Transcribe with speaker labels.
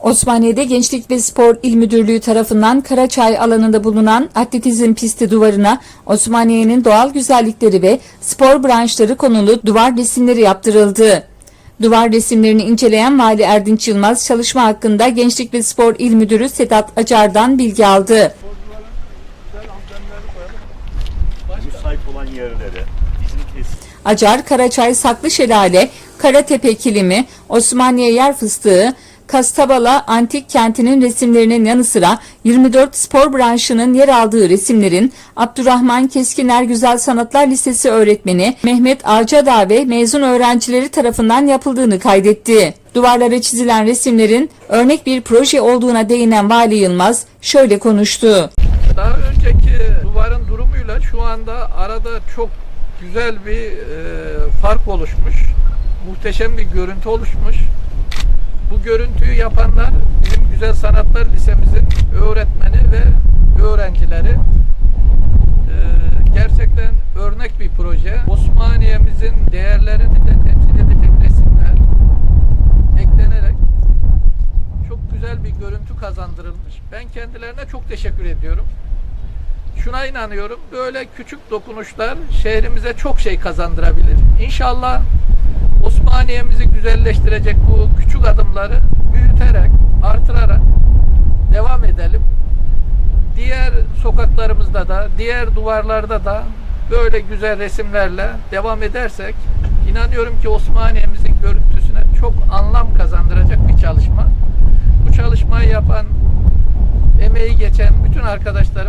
Speaker 1: Osmaniye'de Gençlik ve Spor İl Müdürlüğü tarafından Karaçay alanında bulunan atletizm pisti duvarına Osmaniye'nin doğal güzellikleri ve spor branşları konulu duvar resimleri yaptırıldı. Duvar resimlerini inceleyen Vali Erdinç Yılmaz çalışma hakkında Gençlik ve Spor İl Müdürü Sedat Acar'dan bilgi aldı. Acar, Karaçay, Saklı Şelale, Karatepe Kilimi, Osmaniye Yer Fıstığı, Kastabala Antik Kenti'nin resimlerinin yanı sıra 24 spor branşının yer aldığı resimlerin Abdurrahman Keskiner Güzel Sanatlar Lisesi öğretmeni Mehmet Arcadağ ve mezun öğrencileri tarafından yapıldığını kaydetti. Duvarlara çizilen resimlerin örnek bir proje olduğuna değinen Vali Yılmaz şöyle konuştu.
Speaker 2: Daha önceki duvarın durumuyla şu anda arada çok güzel bir e, fark oluşmuş. Muhteşem bir görüntü oluşmuş. Bu görüntüyü yapanlar bizim Güzel Sanatlar Lisemizin öğretmeni ve öğrencileri. E, gerçekten örnek bir proje. Osmaniye'mizin değerlerini de temsil edecek resimler eklenerek çok güzel bir görüntü kazandırılmış. Ben kendilerine çok teşekkür ediyorum. Şuna inanıyorum. Böyle küçük dokunuşlar şehrimize çok şey kazandırabilir. İnşallah Osmaniye'mizi güzelleştirecek bu küçük adımları büyüterek, artırarak devam edelim. Diğer sokaklarımızda da, diğer duvarlarda da böyle güzel resimlerle devam edersek inanıyorum ki Osmaniye'mizin görüntüsüne çok anlam kazandıracak bir çalışma. Bu çalışmayı yapan, emeği geçen bütün kutluyorum.